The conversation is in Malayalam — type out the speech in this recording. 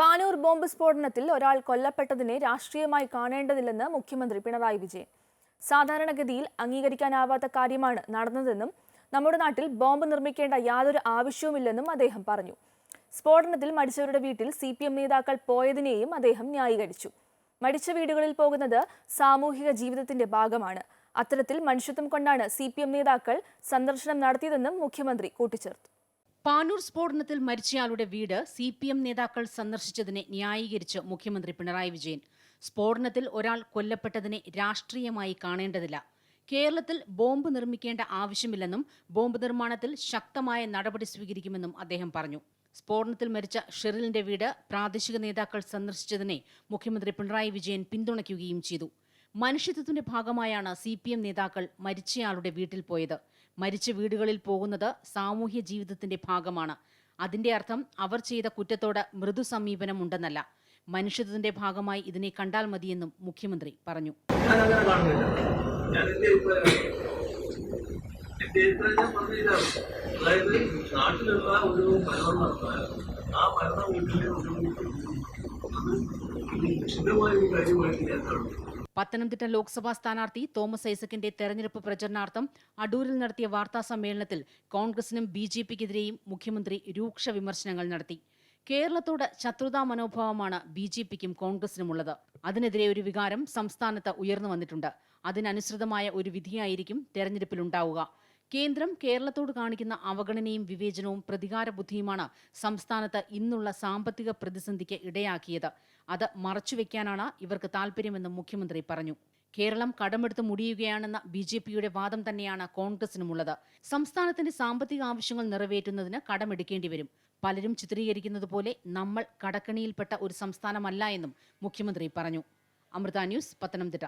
പാനൂർ ബോംബ് സ്ഫോടനത്തിൽ ഒരാൾ കൊല്ലപ്പെട്ടതിനെ രാഷ്ട്രീയമായി കാണേണ്ടതില്ലെന്ന് മുഖ്യമന്ത്രി പിണറായി വിജയൻ. സാധാരണഗതിയിൽ അംഗീകരിക്കാനാവാത്ത കാര്യമാണ് നടന്നതെന്നും നമ്മുടെ നാട്ടിൽ ബോംബ് നിർമ്മിക്കേണ്ട യാതൊരു ആവശ്യവുമില്ലെന്നും അദ്ദേഹം പറഞ്ഞു. സ്ഫോടനത്തിൽ മരിച്ചവരുടെ വീട്ടിൽ സി പി എം നേതാക്കൾ പോയതിനെയും അദ്ദേഹം ന്യായീകരിച്ചു. മരിച്ച വീടുകളിൽ പോകുന്നത് സാമൂഹിക ജീവിതത്തിന്റെ ഭാഗമാണ്. അത്തരത്തിൽ മനുഷ്യത്വം കൊണ്ടാണ് സി പി എം നേതാക്കൾ സന്ദർശനം നടത്തിയതെന്നും മുഖ്യമന്ത്രി കൂട്ടിച്ചേർത്തു. പാനൂർ സ്ഫോടനത്തിൽ മരിച്ചയാളുടെ വീട് സി പി എം നേതാക്കൾ സന്ദർശിച്ചതിനെ ന്യായീകരിച്ച് മുഖ്യമന്ത്രി പിണറായി വിജയൻ. സ്ഫോടനത്തിൽ ഒരാൾ കൊല്ലപ്പെട്ടതിനെ രാഷ്ട്രീയമായി കാണേണ്ടതില്ല. കേരളത്തിൽ ബോംബ് നിർമ്മിക്കേണ്ട ആവശ്യമില്ലെന്നും ബോംബ് നിർമ്മാണത്തിൽ ശക്തമായ നടപടി സ്വീകരിക്കുമെന്നും അദ്ദേഹം പറഞ്ഞു. സ്ഫോടനത്തിൽ മരിച്ച ഷെറിലിന്റെ വീട് പ്രാദേശിക നേതാക്കൾ സന്ദർശിച്ചതിനെ മുഖ്യമന്ത്രി പിണറായി വിജയൻ പിന്തുണയ്ക്കുകയും ചെയ്തു. മനുഷ്യത്വത്തിന്റെ ഭാഗമായാണ് സി നേതാക്കൾ മരിച്ചയാളുടെ വീട്ടിൽ പോയത്. മരിച്ച വീടുകളിൽ പോകുന്നത് സാമൂഹ്യ ജീവിതത്തിന്റെ ഭാഗമാണ് അതിന്റെ അർത്ഥം അവർ ചെയ്ത കുറ്റത്തോട് മൃദു സമീപനം ഉണ്ടെന്നല്ല മനുഷ്യത്വത്തിന്റെ ഭാഗമായി ഇതിനെ കണ്ടാൽ മതിയെന്നും മുഖ്യമന്ത്രി പറഞ്ഞു ഒരു ഒരു ഒരു പത്തനംതിട്ട ലോക്സഭാ സ്ഥാനാർത്ഥി തോമസ് ഐസക്കിന്റെ തെരഞ്ഞെടുപ്പ് പ്രചരണാർത്ഥം അടൂരിൽ നടത്തിയ വാർത്താ സമ്മേളനത്തിൽ കോൺഗ്രസിനും ബി ജെ പിക്കെതിരെയും മുഖ്യമന്ത്രി രൂക്ഷ വിമർശനങ്ങൾ നടത്തി. കേരളത്തോട് ശത്രുതാ മനോഭാവമാണ് ബി ജെ പിക്കും കോൺഗ്രസിനുമുള്ളത്. അതിനെതിരെ ഒരു വികാരം സംസ്ഥാനത്ത് ഉയർന്നു വന്നിട്ടുണ്ട്. അതിനനുസൃതമായ ഒരു വിധിയായിരിക്കും തെരഞ്ഞെടുപ്പിലുണ്ടാവുക. കേന്ദ്രം കേരളത്തോട് കാണിക്കുന്ന അവഗണനയും വിവേചനവും പ്രതികാര ബുദ്ധിയുമാണ് സംസ്ഥാനത്ത് ഇന്നുള്ള സാമ്പത്തിക പ്രതിസന്ധിക്ക് ഇടയാക്കിയത്. അത് മറച്ചുവെക്കാനാണ് ഇവർക്ക് താൽപര്യമെന്ന് മുഖ്യമന്ത്രി പറഞ്ഞു. കേരളം കടമെടുത്ത് മുടിയുകയാണെന്ന ബി ജെ പിയുടെ വാദം തന്നെയാണ് കോൺഗ്രസിനുമുള്ളത്. സംസ്ഥാനത്തിന്റെ സാമ്പത്തിക ആവശ്യങ്ങൾ നിറവേറ്റുന്നതിന് കടമെടുക്കേണ്ടി വരും. പലരും ചിത്രീകരിക്കുന്നത് പോലെ നമ്മൾ കടക്കണിയിൽപ്പെട്ട ഒരു സംസ്ഥാനമല്ല എന്നും മുഖ്യമന്ത്രി പറഞ്ഞു. അമൃത ന്യൂസ് പത്തനംതിട്ട.